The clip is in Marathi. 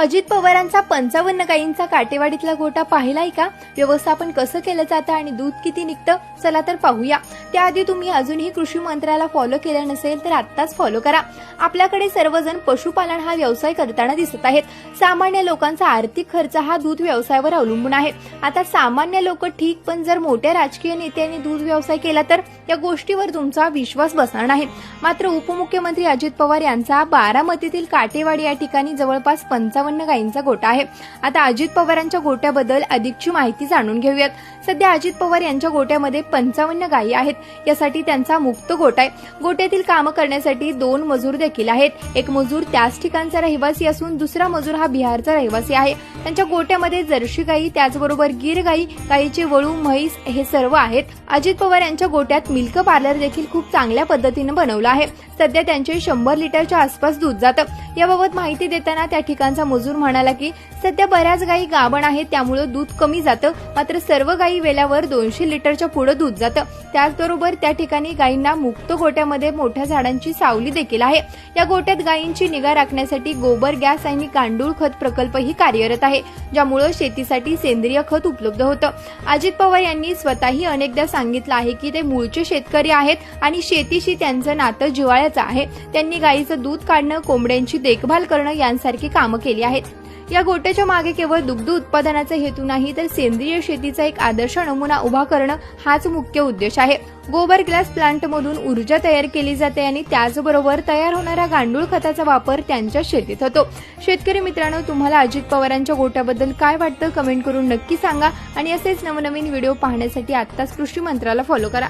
अजित पवारांचा पंचावन्न गायींचा काटेवाडीतला गोटा पाहिलाय का? व्यवस्थापन कसं केलं जातं आणि दूध किती निघतं? चला तर पाहूया. त्याआधी तुम्ही अजूनही कृषी मंत्र्याला फॉलो केलं नसेल तर आत्ताच फॉलो करा. आपल्याकडे सर्वजण पशुपालन हा व्यवसाय करताना दिसत आहेत. सामान्य लोकांचा आर्थिक खर्च हा दूध व्यवसायावर अवलंबून आहे. आता सामान्य लोक ठीक पण जर मोठ्या राजकीय नेत्यांनी दूध व्यवसाय केला तर? या गोष्टीवर तुमचा विश्वास बसणार नाही. मात्र उपमुख्यमंत्री अजित पवार यांचा बारामतीतील काटेवाडी या ठिकाणी जवळपास पंचावन्न गायींचा गोटा आहे. आता अजित पवारांच्या गोट्याबद्दल अधिकची माहिती जाणून घेऊयात. सध्या अजित पवार यांच्या गोट्यामध्ये पंचावन्न गायी आहेत. यासाठी त्यांचा मुक्त गोटा आहे. गोट्यातील कामं करण्यासाठी दोन मजूर देखील आहेत. एक मजूर त्याच ठिकाणचा रहिवासी असून दुसरा मजूर हा बिहारचा रहिवासी आहे. त्यांच्या गोट्यामध्ये जर्शी गाई त्याचबरोबर गिर गाई गाईचे वळू म्हैस हे सर्व आहेत. अजित पवार यांच्या गोट्यात मिल्क पार्लर देखील खूप चांगल्या पद्धतीनं बनवलं आहे. सध्या त्यांचे शंभर लिटरच्या आसपास दूध जातं. याबाबत माहिती देताना त्या ठिकाणचा मजूर म्हणाला की सध्या बऱ्याच गायी गाभण आहेत त्यामुळे दूध कमी जातं. मात्र सर्व गायी वेल्यावर दोनशे लिटरच्या पुढे दूध जातं. त्याचबरोबर त्या ठिकाणी गायींना मुक्त गोट्यामध्ये मोठ्या झाडांची सावली देखील आहे. या गोट्यात गायींची निगा राखण्यासाठी गोबर गॅस आणि गांडूळ खत प्रकल्पही कार्यरत आहे. ज्यामुळे शेतीसाठी सेंद्रिय खत उपलब्ध होतं. अजित पवार यांनी स्वतःही अनेकदा सांगितलं आहे की ते मूळचे शेतकरी आहेत आणि शेतीशी त्यांचं नातं जिव्हाळ्याचं आहे. त्यांनी गायीचं दूध काढणं कोंबड्यांची देखभाल करणं यांसारखी कामं केली आहेत. या गोट्याच्या मागे केवळ दुग्ध उत्पादनाचा हेतू नाही तर सेंद्रिय शेतीचा एक आदर्श नमुना उभा करणं हाच मुख्य उद्देश आहे. गोबर ग्लास प्लांटमधून ऊर्जा तयार केली जाते आणि त्याचबरोबर तयार होणाऱ्या गांडूळ खताचा वापर त्यांच्या शेतीत होतो. शेतकरी मित्रांनो तुम्हाला अजित पवारांच्या गोट्याबद्दल काय वाटतं? कमेंट करून नक्की सांगा आणि असेच नवनवीन व्हिडिओ पाहण्यासाठी आत्ताच कृषी मंत्राला फॉलो करा.